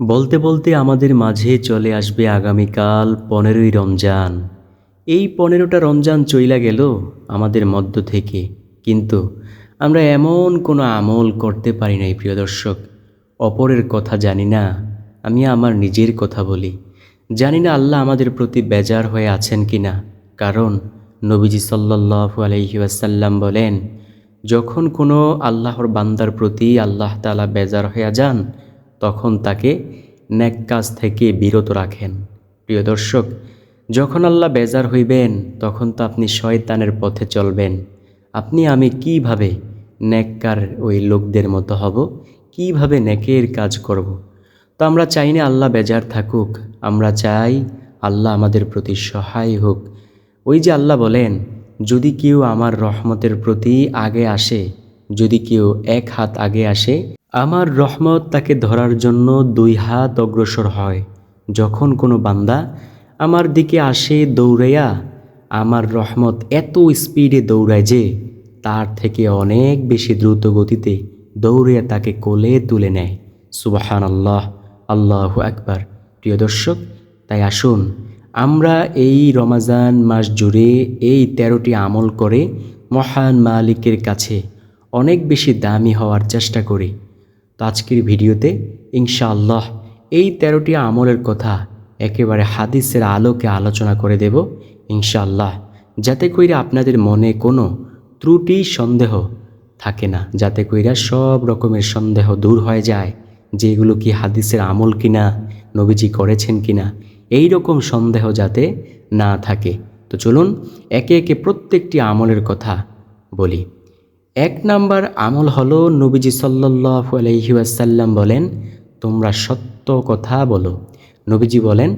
বলতে বলতে আমাদের মাঝে চলে আসবে আগামীকাল পনেরোই রমজান। এই পনেরোটা রমজান চইলা গেল আমাদের মধ্য থেকে। কিন্তু আমরা এমন কোনো আমল করতে পারি নাই, প্রিয় দর্শক। অপরের কথা জানি না, আমি আমার নিজের কথা বলি। জানি না আল্লাহ আমাদের প্রতি বেজার হয়ে আছেন কি না। কারণ নবীজি সাল্লাহু আলহি ওয়াসাল্লাম বলেন, যখন কোনো আল্লাহর বান্দার প্রতি আল্লাহ তালা বেজার হয়ে যান তখন তাকে ন্যাক কাজ থেকে বিরত রাখেন। প্রিয় দর্শক, যখন আল্লাহ বেজার হইবেন, তখন তো আপনি শয়তানের পথে চলবেন। আপনি, আমি কীভাবে ন্যাককার ওই লোকদের মতো হব? কীভাবে ন্যাকের কাজ করব। তো আমরা চাই না আল্লাহ বেজার থাকুক। আমরা চাই আল্লাহ আমাদের প্রতি সহায় হোক। ওই যে আল্লাহ বলেন, যদি কেউ আমার রহমতের প্রতি আগে আসে, যদি কেউ এক হাত আগে আসে আমার রহমত তাকে ধরার জন্য দুই হাত অগ্রসর হয়। যখন কোনো বান্দা আমার দিকে আসে দৌড়াইয়া, আমার রহমত এত স্পিডে দৌড়ায় যে তার থেকে অনেক বেশি দ্রুত গতিতে দৌড়িয়া তাকে কোলে তুলে নেয়। সুবাহান আল্লাহ আল্লাহ একবার প্রিয় দর্শক, তাই আসুন, আমরা এই রমাজান মাস জুড়ে এই তেরোটি আমল করে মহান মালিকের কাছে অনেক বেশি দামি হওয়ার চেষ্টা করি। তো আজকের ভিডিওতে ইনশাআল্লাহ এই তেরোটি আমলের কথা একেবারে হাদিসের আলোকে আলোচনা করে দেব ইনশাআল্লাহ। যাতে কইরা আপনাদের মনে কোনো ত্রুটি, সন্দেহ থাকে না। যাতে কইরা সব রকমের সন্দেহ দূর হয়ে যায় যে এগুলো কি হাদিসের আমল কিনা, নবীজি করেছেন কিনা, এই রকম সন্দেহ যাতে না থাকে। তো চলুন একে একে প্রত্যেকটি আমলের কথা বলি। এক নাম্বার আমল হলো নবীজি সাল্লাহু আলহিউসাল্লাম বলেন, তোমরা সত্য কথা বলো। নবীজি বলেন,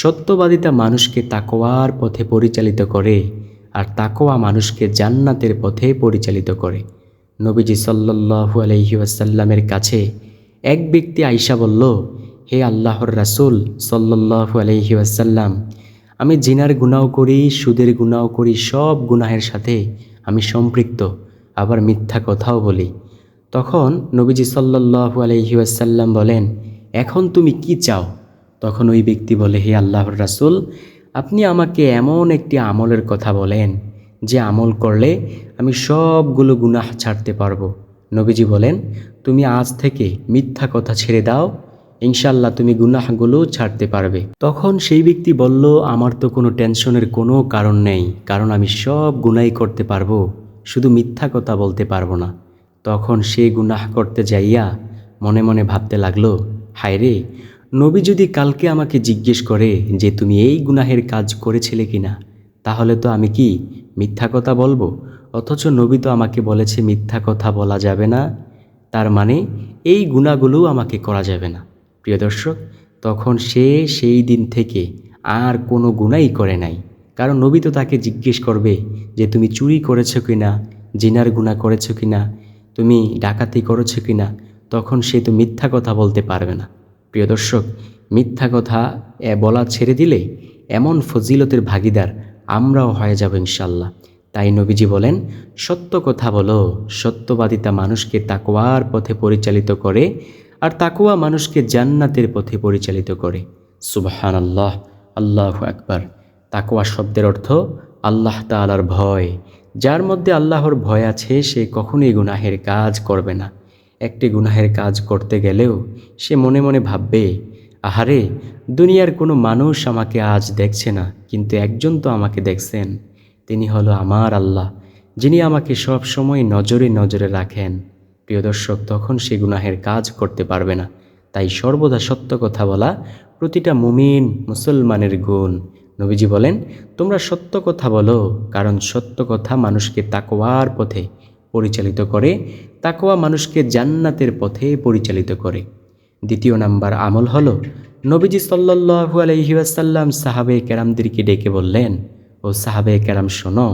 সত্যবাদিতা মানুষকে তাকোয়ার পথে পরিচালিত করে আর তাকোয়া মানুষকে জান্নাতের পথে পরিচালিত করে। নবীজি সাল্লাহু আলহিউসাল্লামের কাছে এক ব্যক্তি আইসা বলল, হে আল্লাহর রাসুল সাল্লাহু আলহিউসাল্লাম আমি জিনার গুণাও করি, সুদের গুণাও করি, সব গুনাহের সাথে আমি সম্পৃক্ত। আবার মিথ্যা কথাও বলি। তখন নবীজি সাল্লাহু আলহিউসাল্লাম বলেন, এখন তুমি কি চাও? তখন ওই ব্যক্তি বলে, হে আল্লাহর রাসুল, আপনি আমাকে এমন একটি আমলের কথা বলেন, যে আমল করলে আমি সবগুলো গুনাহ ছাড়তে পারব। নবীজি বলেন, তুমি আজ থেকে মিথ্যা কথা ছেড়ে দাও ইনশাল্লাহ তুমি গুনাহগুলো ছাড়তে পারবে। তখন সেই ব্যক্তি বলল, আমার তো কোনো টেনশনের কোনো কারণ নেই, কারণ আমি সব গুনাই করতে পারব। শুধু মিথ্যা কথা বলতে পারব না। তখন সে গুনাহ করতে যাইয়া মনে মনে ভাবতে লাগল, হায় রে, নবী যদি কালকে আমাকে জিজ্ঞেস করে যে তুমি এই গুনাহের কাজ করেছিলে কি না তাহলে তো আমি কি মিথ্যা কথা বলব? অথচ নবী তো আমাকে বলেছে, মিথ্যা কথা বলা যাবে না। তার মানে এই গুণাগুলো আমাকে করা যাবে না। প্রিয় দর্শক, তখন সে সেই দিন থেকে আর কোনো গুণাই করে নাই। কারণ নবী তো তাকে জিজ্ঞেস করবে যে, তুমি চুরি করেছ কি না জিনার গুণা করেছ কি না তুমি ডাকাতি করেছ কি না তখন সে তো মিথ্যা কথা বলতে পারবে না। প্রিয় দর্শক, মিথ্যা কথা বলা ছেড়ে দিলে এমন ফজিলতের ভাগিদার আমরাও হয়ে যাব ইনশাল্লাহ তাই নবীজি বলেন, সত্য কথা বলো। সত্যবাদিতা মানুষকে তাকোয়ার পথে পরিচালিত করে আর তাকোয়া মানুষকে জান্নাতের পথে পরিচালিত করে। সুবাহান আল্লাহ আল্লাহ আকবার। তাকুয়া শব্দের অর্থ আল্লাহ তালার ভয়। যার মধ্যে আল্লাহর ভয় আছে, সে কখনোই গুনাহের কাজ করবে না। একটি গুনাহের কাজ করতে গেলেও সে মনে মনে ভাববে, আহারে, দুনিয়ার কোনো মানুষ আমাকে আজ দেখছে না, কিন্তু একজন তো আমাকে দেখছেন। তিনি হলো আমার আল্লাহ, যিনি আমাকে সব সময় নজরে নজরে রাখেন। প্রিয় দর্শক, তখন সে গুনাহের কাজ করতে পারবে না। তাই সর্বদা সত্য কথা বলা প্রতিটা মুমিন মুসলমানের গুণ। নবীজি বলেন, তোমরা সত্য কথা বলো, কারণ সত্য কথা মানুষকে তাকোয়ার পথে পরিচালিত করে তাকোয়া মানুষকে জান্নাতের পথে পরিচালিত করে দ্বিতীয় নাম্বার আমল হলো, নবীজি সাল্লু আলহিউসাল্লাম সাহাবে কেরামদেরকে ডেকে বললেন, ও সাহাবে কেরাম, শোনো,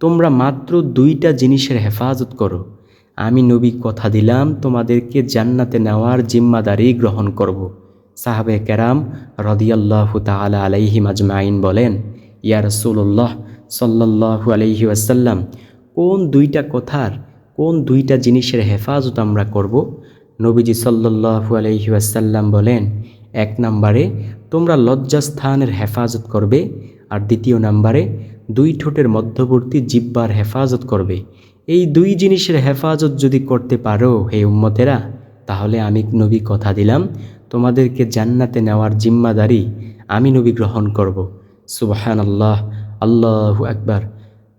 তোমরা মাত্র দুইটা জিনিসের হেফাজত করো আমি নবী কথা দিলাম, তোমাদেরকে জান্নাতে নেওয়ার জিম্মাদারি গ্রহণ করব। সাহাবে কেরাম রদিয়াল্লাহ তালা আলাইহি মাজমাইন বলেন, ইয়া রসুল্লাহ সাল্লাহু আলহি আসাল্লাম কোন দুইটা কথার, কোন দুইটা জিনিসের হেফাজত আমরা করব? নবীজি সাল্লাহু আলহি আসাল্লাম বলেন, এক নম্বরে তোমরা লজ্জাস্থানের হেফাজত করবে, আর দ্বিতীয় নম্বরে দুই ঠোঁটের মধ্যবর্তী জিব্বার হেফাজত করবে। এই দুই জিনিসের হেফাজত যদি করতে পারো, হে উম্মতেরা, তাহলে আমি নবী কথা দিলাম তোমাদেরকে জান্নাতে নেওয়ার জিম্মাদারি আমি নবী গ্রহণ করব। সুবাহান আল্লাহ আল্লাহু আকবার।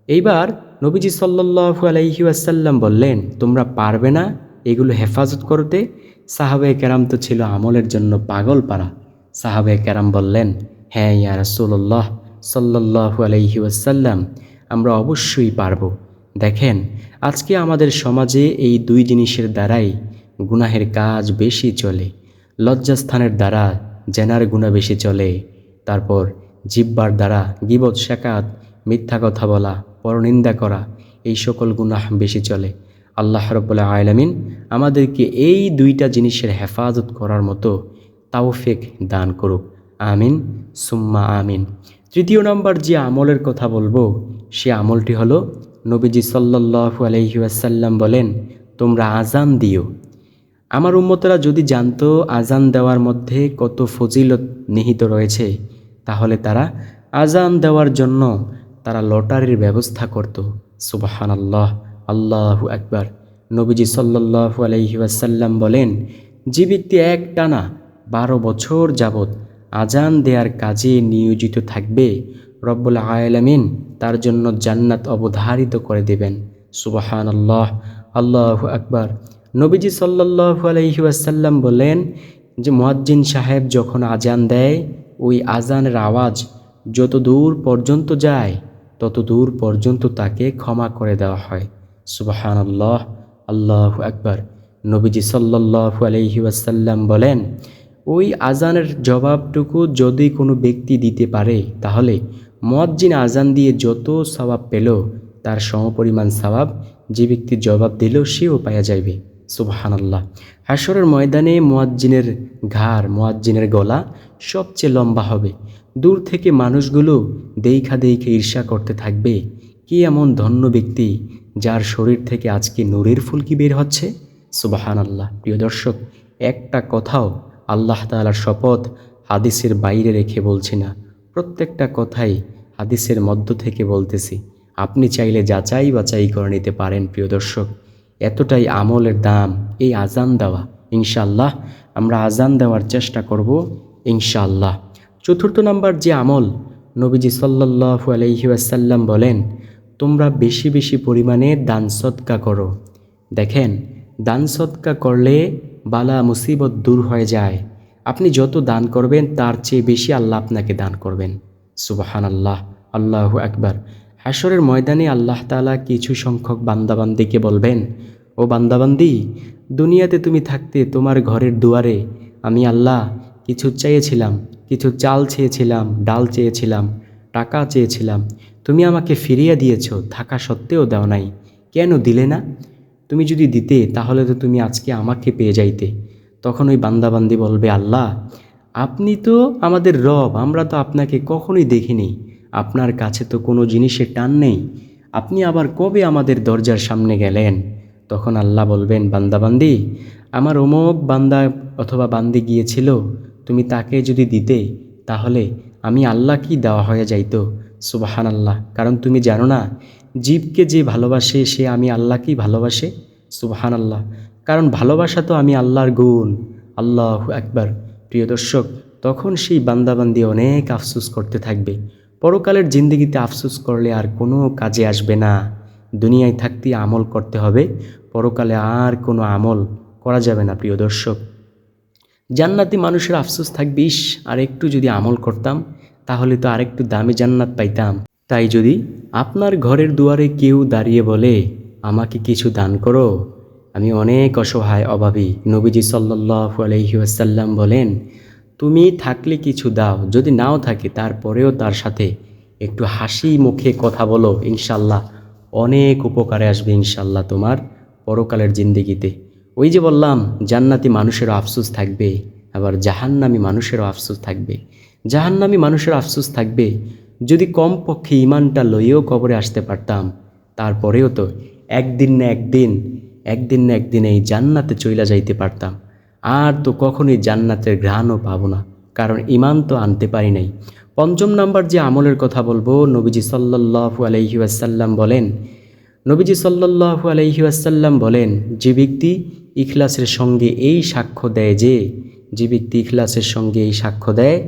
এইবার নবীজি সাল্লাহু আলাইহি আসাল্লাম বললেন, তোমরা পারবে না এগুলো হেফাজত করতে? সাহাবে কেরাম তো ছিল আমলের জন্য পাগল পারা। সাহাবে কেরাম বললেন হ্যাঁ ইয়া রাসুল্লাহ সাল্লাহু আলাইহি আসাল্লাম আমরা অবশ্যই পারব। দেখেন, আজকে আমাদের সমাজে এই দুই জিনিসের দ্বারাই গুনাহের কাজ বেশি চলে। লজ্জাস্থানের দ্বারা জেনার গুণা বেশি চলে। তারপর জিব্বার দ্বারা গিবত শেখাত মিথ্যা কথা বলা, পরনিন্দা করা, এই সকল গুনাহ বেশি চলে। আল্লাহ রব্বুল্লাহ আলমিন আমাদেরকে এই দুইটা জিনিসের হেফাজত করার মতো তাওফেক দান করুক। আমিন, সুম্মা আমিন। তৃতীয় নম্বর যে আমলের কথা বলব, সে আমলটি হলো নবীজি সাল্লাহু আলহি আসাল্লাম বলেন, তোমরা আজান দিও। আমার উম্মতরা যদি জানতো আজান দেওয়ার মধ্যে কত ফজিলত নিহিত রয়েছে, তাহলে তারা আজান দেওয়ার জন্য তারা লটারির ব্যবস্থা করত। সুবাহান আল্লাহ আল্লাহু আকবার। নবীজি সাল্লাহু আলহি আসাল্লাম বলেন, যে ব্যক্তি এক টানা বারো বছর যাবৎ আজান দেয়ার কাজে নিয়োজিত থাকবে, রব্বুল আয়ালামিন তার জন্য জান্নাত অবধারিত করে দেবেন। সুবাহান আল্লাহ আল্লাহ আকবার। নবীজি সাল্লাহু আলহি আসাল্লাম বলেন যে মুয়াজ্জিন সাহেব যখন আজান দেয়, ওই আজানের আওয়াজ যত দূর পর্যন্ত যায়, তত দূর পর্যন্ত তাকে ক্ষমা করে দেওয়া হয়। সুবাহান আল্লাহ আল্লাহ আকবার। নবীজি সাল্লাহু আলহি আসাল্লাম বলেন, ওই আজানের জবাবটুকু যদি কোনো ব্যক্তি দিতে পারে, তাহলে মুয়াজ্জিন আজান দিয়ে যত সবাব পেল, তার সমপরিমাণ সবাব যে ব্যক্তি জবাব দিল, সেও পাওয়া যাইবে। সুবাহানাল্লাহ। হাসরের ময়দানে মোয়াজ্জিনের ঘাড়, মোয়াজ্জিনের গলা সবচেয়ে লম্বা হবে। দূর থেকে মানুষগুলো দেইখা দেইখে ঈর্ষা করতে থাকবে, কি এমন ধন্য ব্যক্তি যার শরীর থেকে আজকে নূরের ফুলকি বের হচ্ছে? সুবাহান আল্লাহ প্রিয় দর্শক, একটা কথাও আল্লাহ তালার শপথ হাদিসের বাইরে রেখে বলছি না। প্রত্যেকটা কথাই হাদিসের মধ্য থেকে বলতেছি। আপনি চাইলে যাচাই বাছাই করে নিতে পারেন, প্রিয় দর্শক। এতটাই আমলের দাম, এই আজান দেওয়া। ইনশাল্লাহ আমরা আজান দেওয়ার চেষ্টা করব ইনশাল্লাহ চতুর্থ নাম্বার যে আমল, নবীজি সাল্লাহু আলহি আসাল্লাম বলেন, তোমরা বেশি বেশি পরিমাণে দান সৎকা করো। দেখেন, দান সৎকা করলে বালা মুসিবত দূর হয়ে যায়। আপনি যত দান করবেন, তার চেয়ে বেশি আল্লাহ আপনাকে দান করবেন। সুবাহান আল্লাহ আল্লাহ একবার হাসরের ময়দানে আল্লাহ তালা কিছু সংখ্যক বান্দাবান্দিকে বলবেন, ও বান্দাবান্দি, দুনিয়াতে তুমি থাকতে তোমার ঘরের দুয়ারে আমি আল্লাহ কিছু চেয়েছিলাম, কিছু চাল চেয়েছিলাম, ডাল চেয়েছিলাম, টাকা চেয়েছিলাম। তুমি আমাকে ফিরিয়ে দিয়েছ, থাকা সত্ত্বেও দাও নাই। কেন দিলে না? তুমি যদি দিতে, তাহলে তো তুমি আজকে আমাকে পেয়ে যাইতে। তখন ওই বান্দাবান্দি বলবে, আল্লাহ, আপনি তো আমাদের রব, আমরা তো আপনাকে কখনোই দেখিনি। আপনার কাছে তো কোনো জিনিসের টান নেই। আপনি আবার কবে আমাদের দরজার সামনে গেলেন? তখন আল্লাহ বলবেন বান্দাবান্দি আমার অমোক বান্দা অথবা বান্দি গিয়েছিল, তুমি তাকে যদি দিতে, তাহলে আমি আল্লাহ কি দেওয়া হয়ে যাইত। সুবাহান আল্লাহ কারণ তুমি জানো না, জীবকে যে ভালোবাসে, সে আমি আল্লাহকেই ভালোবাসে? সুবাহান আল্লাহ কারণ ভালোবাসা তো আমি আল্লাহর গুণ। আল্লাহ একবার প্রিয় দর্শক, তখন সেই বান্দাবান্দি অনেক আফসুস করতে থাকবে। পরকালের জিন্দগিতে আফসুস করলে আর কোনো কাজে আসবে না। দুনিয়ায় থাকতে আমল করতে হবে। পরকালে আর কোনো আমল করা যাবে না, প্রিয় দর্শক। জান্নাতি মানুষের আফসোস থাকবে, ইস, আর একটু যদি আমল করতাম, তাহলে তো আরেকটু দামি জান্নাত পাইতাম। তাই যদি আপনার ঘরের দুয়ারে কেউ দাঁড়িয়ে বলে, আমাকে কিছু দান করো? আমি অনেক অসহায় অভাবী নবীজি সাল্লাহু আলহি আসাল্লাম বলেন তুমি থাকলে কিছু দাও, যদি নাও থাকে তারপরেও তার সাথে। একটু হাসি মুখে কথা বলো, ইনশাল্লাহ। অনেক উপকারে আসবে ইনশাল্লাহ তোমার পরকালের জিন্দিগিতে। ওই যে বললাম, জান্নাতি মানুষেরও আফসোস থাকবে, আবার জাহান্নামি মানুষেরও আফসোস থাকবে। জাহান্নামি মানুষের আফসোস থাকবে, যদি কমপক্ষে ইমানটা লইয়েও কবরে আসতে পারতাম, তারপরেও তো একদিন না একদিন একদিন না একদিন এই জান্নাতে চইলা যাইতে পারতাম। আর তো কখনোই জান্নাতের ঘ্রাণও পাবো না, কারণ ইমান তো আনতে পারি নাই। পঞ্চম নাম্বার যে আমলের কথা বলব, নবীজি সাল্লাল্লাহু আলাইহি ওয়াসাল্লাম বলেন, নবীজি সাল্লাল্লাহু আলাইহি ওয়াসাল্লাম বলেন, যে ব্যক্তি ইখলাসের সঙ্গে এই সাক্ষ্য দেয় যে যে ব্যক্তি ইখলাসের সঙ্গে এই সাক্ষ্য দেয়,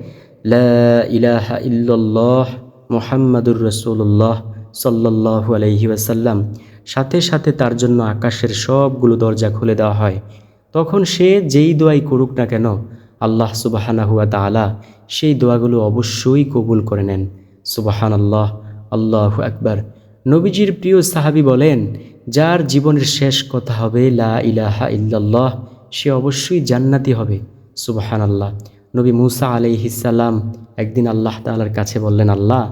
লা ইলাহা ইল্লাল্লাহ মুহাম্মাদুর রাসূলুল্লাহ সাল্লাল্লাহু আলাইহি ওয়াসাল্লাম, সাথে সাথে তার জন্য আকাশের সবগুলো দরজা খুলে দেওয়া হয়। তখন সে যেই দোয়াই করুক না কেন, আল্লাহ সুবাহানা হুয়া তালা সেই দোয়াগুলো অবশ্যই কবুল করে নেন। সুবাহান আল্লাহ আল্লাহ আকবার। নবীজির প্রিয় সাহাবি বলেন, যার জীবনের শেষ কথা হবে লা ইলাহা ইল্লাল্লাহ, সে অবশ্যই জান্নাতি হবে। সুবাহান আল্লাহ নবী মুসা আলাইহিসাল্লাম একদিন আল্লাহ তালার কাছে বললেন, আল্লাহ,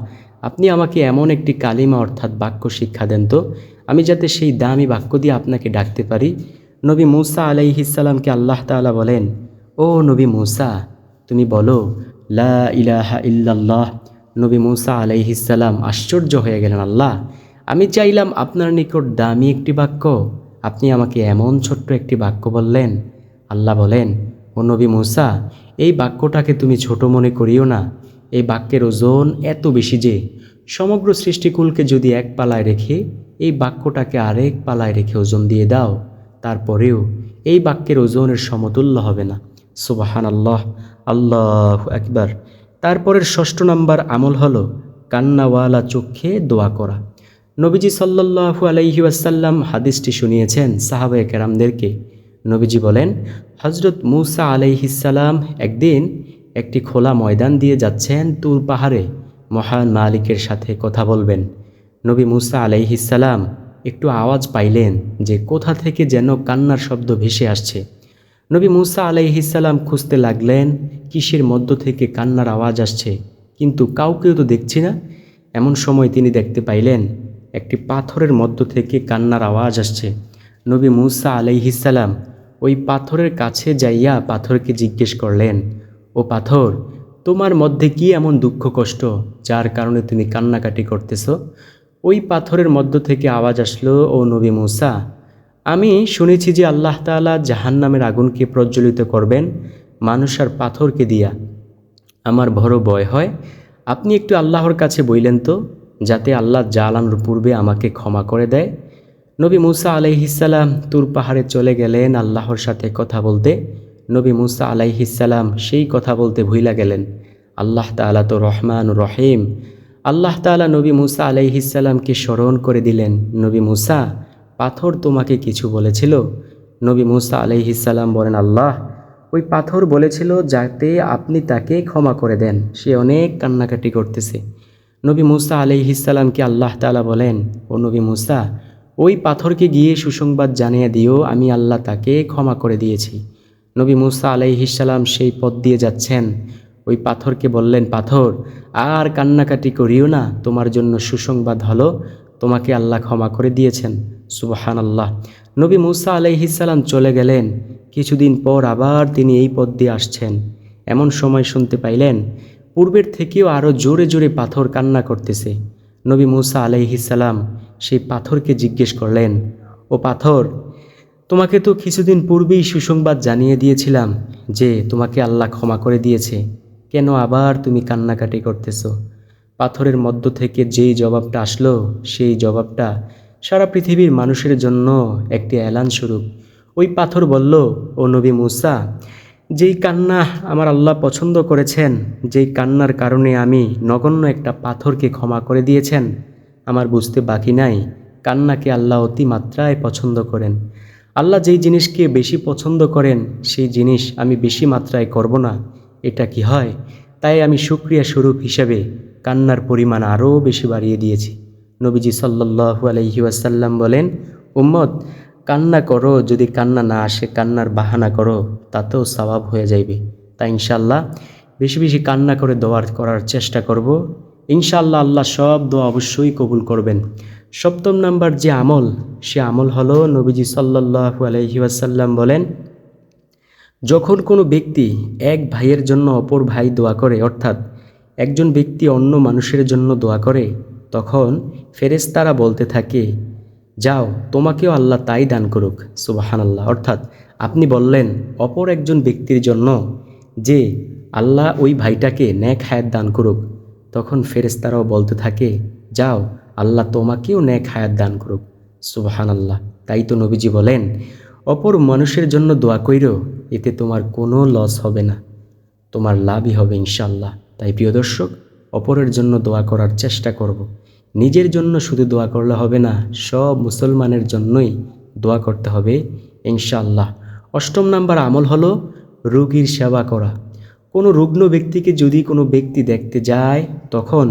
আপনি আমাকে এমন একটি কালিমা অর্থাৎ বাক্য শিক্ষা দেন তো, আমি যাতে সেই দামি বাক্য দিয়ে আপনাকে ডাকতে পারি। নবী মুসা আলাইহিসাল্লামকে আল্লাহ তাআলা বলেন, ও নবী মুসা, তুমি বলো, লা ইলাহা ইল্লাল্লাহ। নবী মুসা আলাইহিসাল্লাম আশ্চর্য হয়ে গেলেন, আল্লাহ, আমি চাইলাম আপনার নিকট দামি একটি বাক্য। আপনি আমাকে এমন ছোট্ট একটি বাক্য বললেন। আল্লাহ বলেন, ও নবী মুসা, এই বাক্যটাকে তুমি ছোট মনে করিও না। এই বাক্যের ওজন এত বেশি যে, সমগ্র সৃষ্টিকুলকে যদি এক পালায় রেখে, এই বাক্যটাকে আরেক পালায় রেখে ওজন দিয়ে দাও। তারপরেও এই বাক্যের ওজনের সমতুল্য হবে না। সুবাহান আল্লাহ আল্লাহ একবার তারপরের ষষ্ঠ নাম্বার আমল হলো কান্নাওয়ালা চোখে দোয়া করা। নবীজি সাল্লাল্লাহু আলাইহি ওয়াসাল্লাম হাদিসটি শুনিয়েছেন সাহাবায়ে কেরামদেরকে। নবীজি বলেন হজরত মুসা আলাইহিসাল্লাম একদিন একটি খোলা ময়দান দিয়ে যাচ্ছেন তুর পাহাড়ে। মহান মালিকের সাথে কথা বলবেন। নবী মুসা আলাইহিসাল্লাম একটু আওয়াজ পাইলেন যে কোথা থেকে যেন কান্নার শব্দ ভেসে আসছে। নবী মুসা আলাইহিসাল্লাম খুঁজতে লাগলেন, কিসের মধ্য থেকে কান্নার আওয়াজ আসছে? কিন্তু কাউকেও তো দেখছি না। এমন সময় তিনি দেখতে পাইলেন, একটি পাথরের মধ্য থেকে কান্নার আওয়াজ আসছে। নবী মুসা আলাইহিসাল্লাম ওই পাথরের কাছে যাইয়া পাথরকে জিজ্ঞেস করলেন, ও পাথর, তোমার মধ্যে কি এমন দুঃখ কষ্ট, যার কারণে তুমি কান্নাকাটি করতেছ? ওই পাথরের মধ্য থেকে আওয়াজ আসলো, ও নবী মুসা, আমি শুনেছি যে আল্লাহ তাআলা জাহান্নামের আগুনকে প্রজ্বলিত করবেন, মানুষ আর পাথরকে দিয়া। আমার বড় ভয় হয়, আপনি একটু আল্লাহর কাছে বইলেন তো, যাতে আল্লাহ জ্বালানোর পূর্বে আমাকে ক্ষমা করে দেয়। নবী মুসা আলাইহিসাল্লাম তুর পাহাড়ে চলে গেলেন, আল্লাহর সাথে কথা বলতে। নবী মুসা আলাইহিসাল্লাম সেই কথা বলতে ভুইলা গেলেন, আল্লাহ তাআলা তো রহমান রহিম আল্লাহ তাআলা নবী মুসা আলাইহিসাল্লামকে স্মরণ করে দিলেন, নবী মুসা, পাথর তোমাকে কিছু বলেছিল? নবী মুসা আলাইহিসাল্লাম বলেন, আল্লাহ, ওই পাথর বলেছিল যাতে আপনি তাকে ক্ষমা করে দেন, সে অনেক কান্নাকাটি করতেছে। নবী মুসা আলাইহিসাল্লামকে আল্লাহ তাআলা বলেন, ও নবী মুসা, ওই পাথরকে গিয়ে সুসংবাদ জানিয়ে দিও, আমি আল্লাহ তাকে ক্ষমা করে দিয়েছি। নবী মুসা আলাইহিসাল্লাম সেই পথ দিয়ে যাচ্ছেন। ওই পাথরকে বললেন, পাথর, আর কান্নাকাটি করিও না, তোমার জন্য সুসংবাদ হলো, তোমাকে আল্লাহ ক্ষমা করে দিয়েছেন। সুবাহান আল্লাহ নবী মুসা আলাইহিসাল্লাম চলে গেলেন। কিছুদিন পর আবার তিনি এই পথ দিয়ে আসছেন। এমন সময় শুনতে পাইলেন, পূর্বের থেকেও আরও জোরে জোরে পাথর কান্না করতেছে। নবী মুসা আলাইহিসাল্লাম সেই পাথরকে জিজ্ঞেস করলেন, ও পাথর, তোমাকে তো কিছুদিন পূর্বেই সুসংবাদ জানিয়ে দিয়েছিলাম যে তোমাকে আল্লাহ ক্ষমা করে দিয়েছে। কেন আবার তুমি কান্নাকাটি করতেছ? পাথরের মধ্য থেকে যেই জবাবটা আসলো, সেই জবাবটা সারা পৃথিবীর মানুষের জন্য একটি অ্যালান স্বরূপ। ওই পাথর বলল, ও নবী মুসা, যেই কান্না আমার আল্লাহ পছন্দ করেছেন, যেই কান্নার কারণে আমি নগণ্য একটা পাথরকে ক্ষমা করে দিয়েছেন, আমার বুঝতে বাকি নাই। কান্নাকে আল্লাহ অতি মাত্রায় পছন্দ করেন। আল্লাহ যেই জিনিসকে বেশি পছন্দ করেন, সেই জিনিস আমি বেশি মাত্রায় করব না। এটা কি হয়? তাই আমি সুক্রিয়া স্বরূপ হিসেবে কান্নার পরিমাণ আরও বেশি বাড়িয়ে দিয়েছি। নবীজি সাল্লাহু আলহি ওয়াসাল্লাম বলেন উম্মদ কান্না করো, যদি কান্না না আসে, কান্নার বাহানা করো, তাতেও স্বভাব হয়ে যাইবে। তাই ইনশাল্লাহ বেশি বেশি কান্না করে দোয়ার করার চেষ্টা করব। ইনশাল্লাহ আল্লাহ সব দোয়া অবশ্যই কবুল করবেন। সপ্তম নাম্বার যে আমল, সে আমল হলো নবীজি সাল্লাহু আলহি বলেন যখন কোনো ব্যক্তি এক ভাইয়ের জন্য অপর ভাই দোয়া করে, অর্থাৎ একজন ব্যক্তি অন্য মানুষের জন্য দোয়া করে, তখন ফেরেশতারা বলতে থাকে, যাও, তোমাকেও আল্লাহ তাই দান করুক। সুবাহান আল্লাহ অর্থাৎ আপনি বললেন, অপর একজন ব্যক্তির জন্য যে আল্লাহ ওই ভাইটাকে ন্যাক হায়াত দান করুক। তখন ফেরেস্তারাও বলতে থাকে, যাও, আল্লাহ তোমাকেও ন্যাক হায়াত দান করুক। সুবাহান আল্লাহ তাই তো নবীজি বলেন অপর মানুষের জন্য দোয়া কইরো, এতে তোমার কোনো লস হবে না। তোমার লাভই হবে ইনশাল্লাহ তাই প্রিয় দর্শক, অপরের জন্য দোয়া করার চেষ্টা করব। নিজের জন্য শুধু দোয়া করলে হবে না, সব মুসলমানের জন্যই দোয়া করতে হবে ইনশাল্লাহ অষ্টম নাম্বার আমল হলো রোগীর সেবা করা। কোনো রুগ্ন ব্যক্তিকে যদি কোনো ব্যক্তি দেখতে যায়, তখন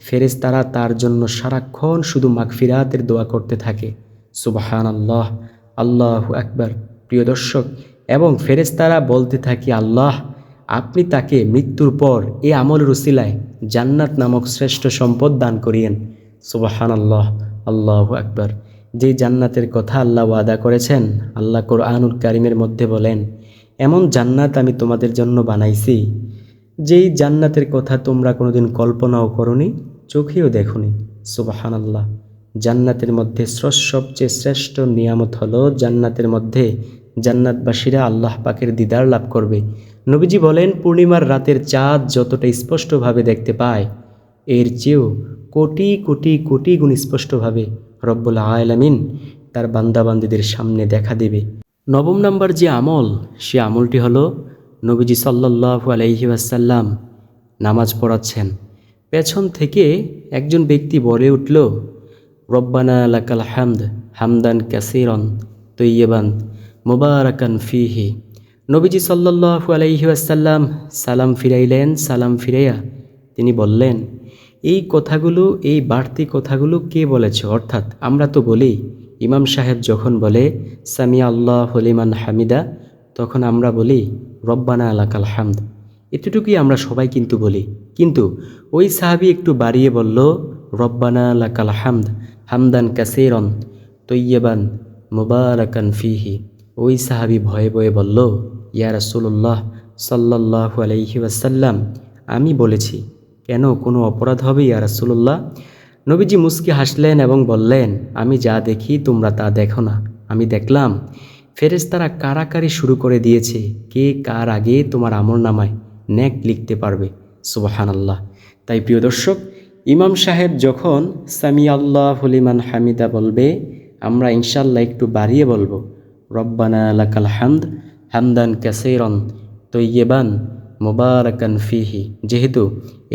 ফেরেশতারা তার জন্য সারাক্ষণ শুধু মাগফিরাতের দোয়া করতে থাকে। সুবাহান আল্লাহ আল্লাহ আকবার। প্রিয় দর্শক, এবং ফেরেশতারা বলতে থাকি, আল্লাহ, আপনি তাকে মৃত্যুর পর এ আমল রুসিলায় জান্নাত নামক শ্রেষ্ঠ সম্পদ দান করিয়েন। সুবাহান আল্লাহ আল্লাহ আকবার। যেই জান্নাতের কথা আল্লাহ ওয়াদা করেছেন, আল্লাহ কোরআনুল কারিমের মধ্যে বলেন, এমন জান্নাত আমি তোমাদের জন্য বানাইছি, যেই জান্নাতের কথা তোমরা কোনোদিন কল্পনাও করনি, চোখেও দেখনি। সুবাহান আল্লাহ জান্নাতের মধ্যে সবচেয়ে শ্রেষ্ঠ নিয়ামত হলো জান্নাতের মধ্যে জান্নাতবাসীরা আল্লাহ পাকের দিদার লাভ করবে। নবীজি বলেন, পূর্ণিমার রাতের চাঁদ যতটা স্পষ্টভাবে দেখতে পায়, এর চেয়েও কোটি কোটি কোটি গুণ স্পষ্টভাবে রব্বুল আয়ালামিন তার বান্দাবান্দিদের সামনে দেখা দেবে। নবম নাম্বার যে আমল, সে আমলটি হলো নবীজি সাল্লাল্লাহু আলাইহি ওয়াসাল্লাম নামাজ পড়াচ্ছেন। পেছন থেকে একজন ব্যক্তি বলে উঠল রব্বানা লাকাল হামদ হামদান কাসিরন তৈয়বান মুবারাকান ফিহি। নবীজি সাল্লাল্লাহু আলাইহি ওয়াসাল্লাম সালাম ফিরাইলেন, সালাম ফিরাইয়া তিনি বললেন, এই কথাগুলো, এই বাড়তি কথাগুলো কে বলেছে? অর্থাৎ আমরা তো বলি, ইমাম সাহেব যখন বলে সামিয়া আল্লাহ হলিমান হামিদা তখন আমরা বলি, রব্বানা আলাকাল হামদ এতটুকুই আমরা সবাই কিন্তু বলি। কিন্তু ওই সাহাবি একটু বাড়িয়ে বলল, রব্বানা লাকাল হামদ হামদান কাসেরন তৈয়বান মুবারাকান ফিহি। ওই সাহাবি ভয়ে ভয়ে বলল, ইয়া রাসূলুল্লাহ সাল্লাল্লাহু আলাইহি ওয়াসাল্লাম, আমি বলেছি, কেন কোনো অপরাধ হবে ইয়া রাসূলুল্লাহ? নবীজি মুস্কি হাসলেন এবং বললেন, আমি যা দেখি তোমরা তা দেখো না। আমি দেখলাম, ফেরেশতারা কারাকারি শুরু করে দিয়েছে, কে কার আগে তোমার আমল নামায় ন্যাক লিখতে পারবে। সুবাহান আল্লাহ তাই প্রিয় দর্শক ইমাম সাহেব যখন, সামি আল্লাহ হলিমান হামিদা বলবে, আমরা ইনশাল্লাহ একটু বাড়িয়ে বলব, রব্বানা লাকাল হামদ হামদান ক্যাসেরন তৈয়েবান মোবারকান ফিহি যেহেতু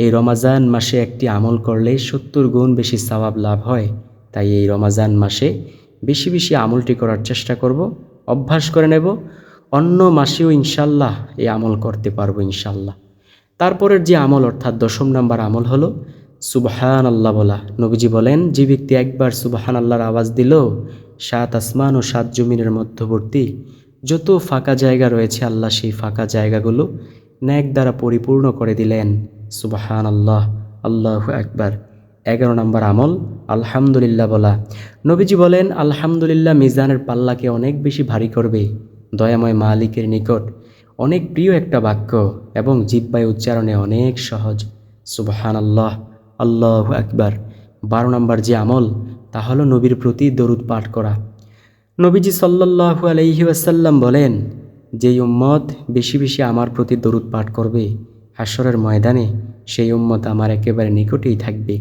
এই রমাজান মাসে একটি আমল করলে সত্তর গুণ বেশি সওয়াব লাভ হয়, তাই এই রমাজান মাসে বেশি বেশি আমলটি করার চেষ্টা করব, অভ্যাস করে নেব, অন্য মাসেও ইনশাল্লাহ এই আমল করতে পারব ইনশাল্লাহ তারপরের যে আমল, অর্থাৎ দশম নাম্বার আমল হলো সুবহান আল্লাহ বলা। নবীজি বলেন, যে ব্যক্তি একবার সুবহান আল্লাহর আওয়াজ দিল, সাত আসমান ও সাত জমিনের মধ্যবর্তী যত ফাঁকা জায়গা রয়েছে আল্লাহ সেই ফাঁকা জায়গাগুলো ন্যাক দ্বারা পরিপূর্ণ করে দিলেন। সুবহান আল্লাহ আল্লাহ একবার এগারো নম্বর আমল, আলহামদুলিল্লাহ বলা। নবীজি বলেন, আলহামদুলিল্লাহ মিজানের পাল্লাকে অনেক বেশি ভারী করবে। দয়াময় মালিকের নিকট অনেক প্রিয় একটা বাক্য এবং জিব্বায় উচ্চারণে অনেক সহজ। সুবহান আল্লাহ আল্লাহ একবার বারো নম্বর যে আমল, তা হলো নবীর প্রতি দরুদ পাঠ করা। নবীজি সাল্লাল্লাহু আলাইহি ওয়াসাল্লাম বলেন, যেই উম্মত বেশি বেশি আমার প্রতি দরুদ পাঠ করবে হাসরের ময়দানে সেই উম্মত আমার একেবারে নিকটেই থাকবে।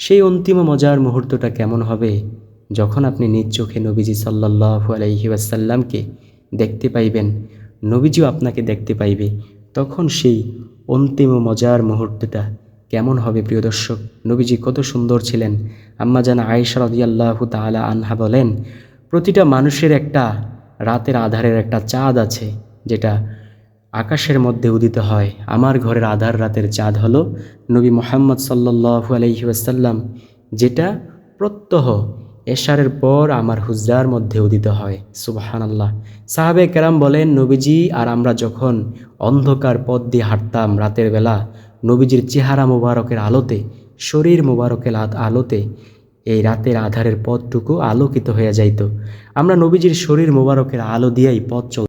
সেই অন্তিম মজার মুহূর্তটা কেমন হবে? যখন আপনি নিজ চোখে নবীজি সাল্লাল্লাহু আলাইহি ওয়াসাল্লামকে দেখতে পাইবেন, নবীজিও আপনাকে দেখতে পাইবে, তখন সেই অন্তিম মজার মুহূর্তটা কেমন হবে প্রিয় দর্শক? নবীজি কত সুন্দর ছিলেন। আম্মা জান আয়েশা রাদিয়াল্লাহু তাআলা আনহা বলেন, প্রতিটা মানুষের একটা রাতের আধারের একটা চাঁদ আছে, যেটা আকাশের মধ্যে উদিত হয়। আমার ঘরের আধার রাতের চাঁদ হলো নবী মোহাম্মদ সাল্লাল্লাহু আলাইহি ওয়াসাল্লাম, যেটা প্রত্যহ এশারের পর আমার হুজরার মধ্যে উদিত হয়। সুবাহান আল্লাহ সাহাবে কেরাম বলেন, নবীজি আর আমরা যখন অন্ধকার পথ দিয়ে হাঁটতাম রাতের বেলা নবীজির চেহারা মোবারকের আলোতে, শরীর মোবারকের আলোতে এই রাতের আধারের পথটুকু আলোকিত হয়ে যাইত। আমরা নবীজির শরীর মোবারকের আলো দিয়েই পথ